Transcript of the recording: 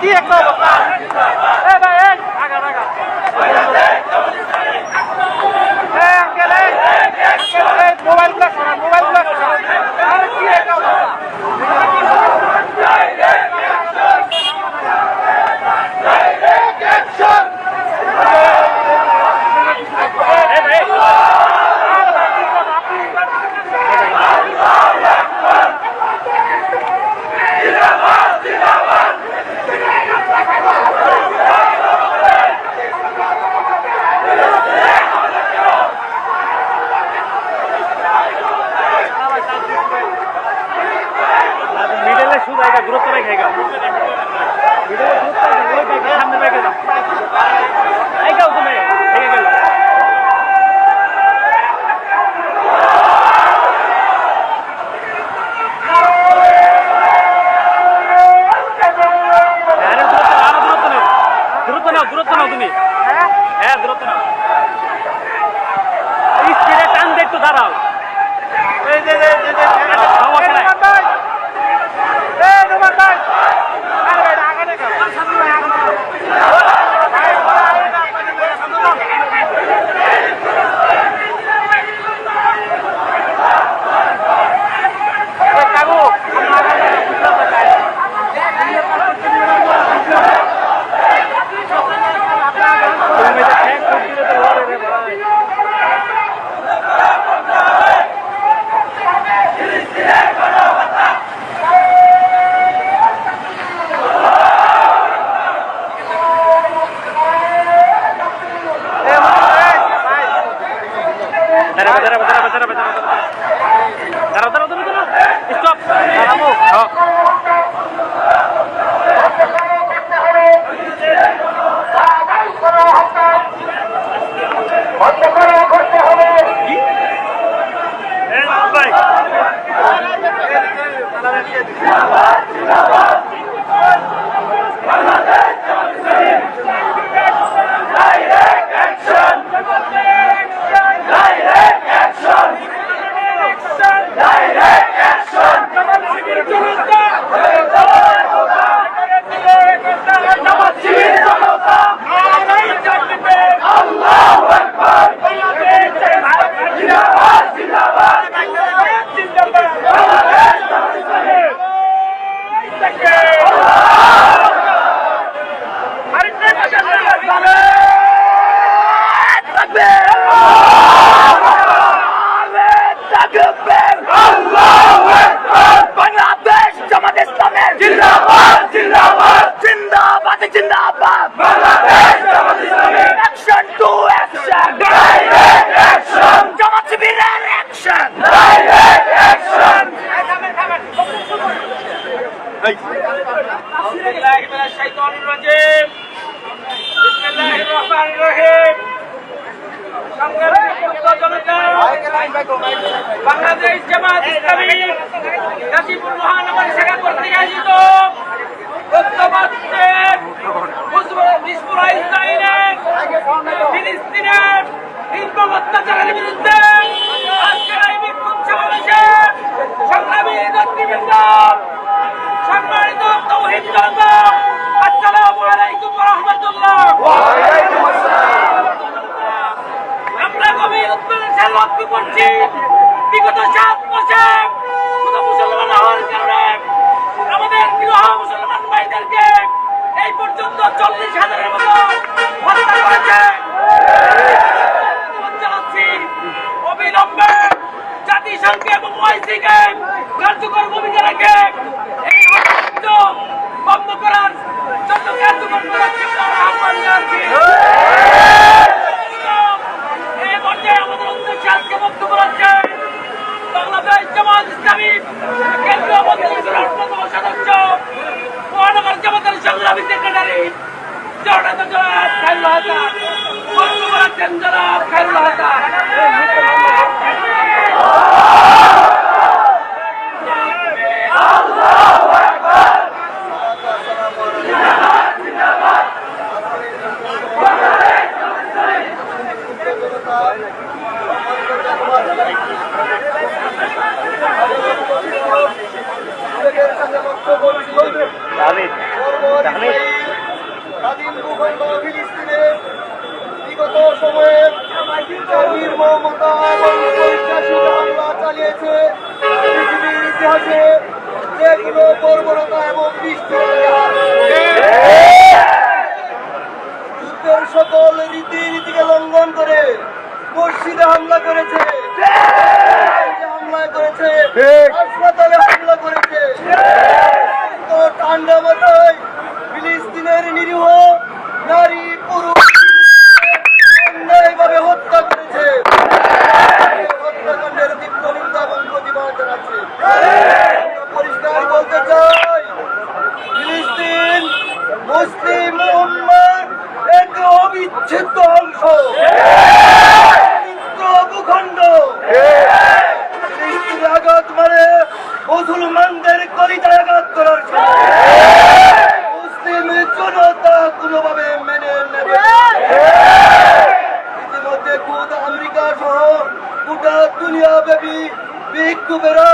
¡Quieto! ¡Quieto! মিডলে শুধু একটা দূরত্ব রেখে গেল। মিডলে দূরত্ব সামনে রেখে গেল এই গাও তুমি দূরত্ব নাও তুমি হ্যাঁ দূরত্ব নাও। দাঁড়াবো দাঁড়াবো দাঁড়াবো দাঁড়াবো দাঁড়াবো দাঁড়াবো দাঁড়াবো দাঁড়াবো স্টপ দাঁড়াবো জিন্দাবাদ জিন্দাবাদ। Bangladesh Jamaat Islami action to action direct action Jamaat শিবিরের action direct action Bangladesh Jamaat Islami. Gazipur মহানগর শাখা কর্তৃক আয়োজিত খায়রুল হাসান। বক্তব্য রাখছেন জনাব হাসান। স্বাধীন ভূখণ্ড ফিলিস্তিনে বিগত সময়ে চালিয়েছে, পৃথিবীর ইতিহাসে যেগুলো বর্বরতা এবং যুদ্ধের সকল লঙ্ঘন করে মসজিদে হামলা করেছে হামলা করেছে, হাসপাতালে হামলা করেছে। তো ঠান্ডা মাথায় ফিলিস্তিনের নিরীহ, নারী পুরুষ, অন্যায়ভাবে হত্যা করেছে। এক অবিচ্ছেদ্য অংশ। ভূখণ্ড ফিলিস্তিনে আঘাত মারে মুসলমানদের কলিতায় আঘাত করার সময়। número